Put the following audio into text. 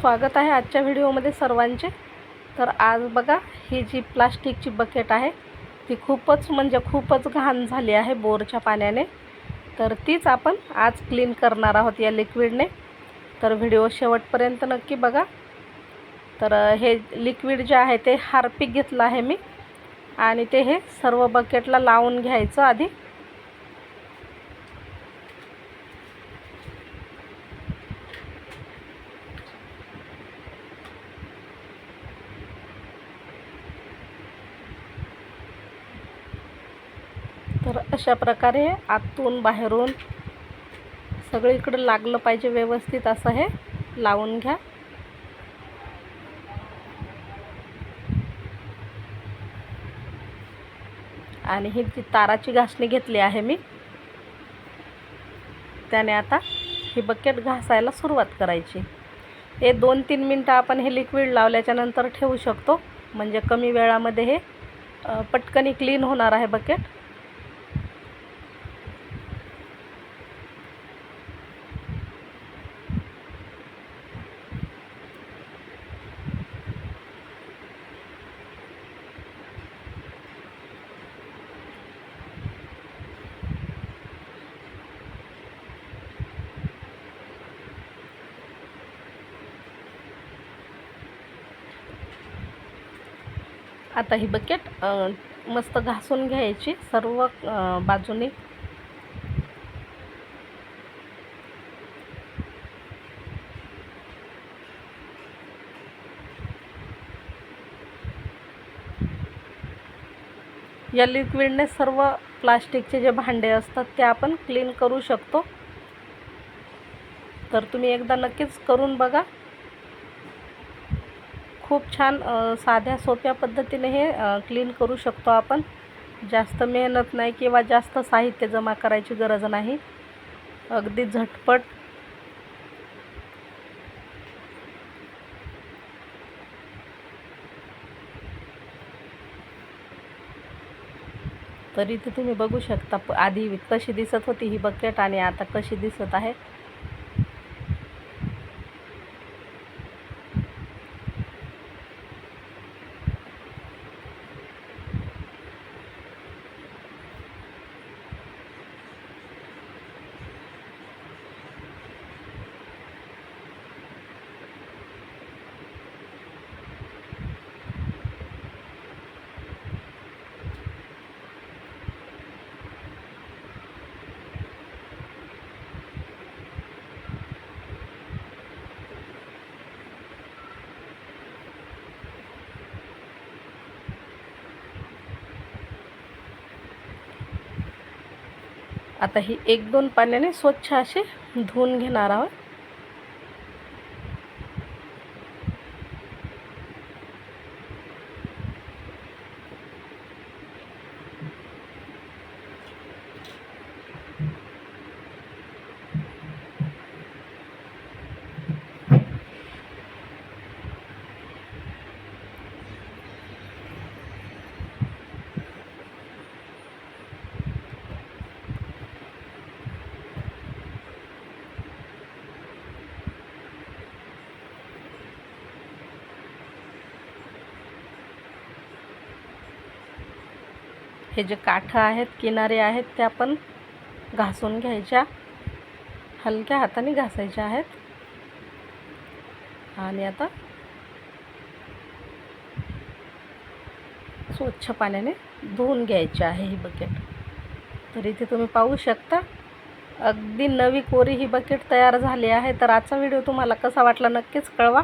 स्वागत आहे आजच्या व्हिडिओमध्ये सर्वांचे. तर आज बघा ही जी प्लास्टिकची बकेट आहे ती खूपच म्हणजे खूपच घाण झाली आहे बोरच्या पाण्याने. तर तीच आपण आज क्लीन करणार आहोत या लिक्विडने तर व्हिडिओ शेवटपर्यंत नक्की बघा. तर हे लिक्विड जे आहे ते हार्पिक घेतलं आहे मी. आणि ते हे सर्व बकेटला लावून घ्यायचं आधी. तर अशा प्रकारे आतून बाहेरून सगळीकडे लागलं पाहिजे व्यवस्थित असं हे लावून घ्या. आणि ही जी ताराची घासणी घेतली आहे मी त्याने आता ही बकेट घासायला सुरुवात करायची. हे दोन तीन मिनटं आपण हे लिक्विड लावल्याच्यानंतर ठेवू शकतो. म्हणजे कमी वेळामध्ये हे पटकनी क्लीन होणार आहे बकेट. आता ही बकेट मस्त घासून घ्यायची सर्व बाजूने. या लिक्विडने सर्व प्लास्टिकचे जे भांडे असतात ते आपण क्लीन करू शकतो. तर तुम्ही एकदा नक्कीच करून बघा. खूप छान साध्या सोप्या पद्धतीने हे क्लीन करू शकतो आपण. जास्त मेहनत नाही किंवा जास्त साहित्य जमा करायची गरज नाही. अगदी झटपट. तर इथे तुम्ही बघू शकता प- आधी कशी दिसत होती ही बकेट आणि आता कशी दिसत आहे. आता ही एक दोन पाण्याने स्वच्छ असे धुवून घेणार आहोत. हे जे काठं आहेत किनारे आहेत त्या आपण घासून घ्यायच्या. हलक्या हाताने घासायच्या आहेत. आणि आता स्वच्छ पाण्याने धुवून घ्यायची आहे ही बकेट तर इथे तुम्ही पाहू शकता अगदी नवी कोरी ही बकेट तयार झाली आहे. तर आजचा व्हिडिओ तुम्हाला कसा वाटला नक्कीच कळवा.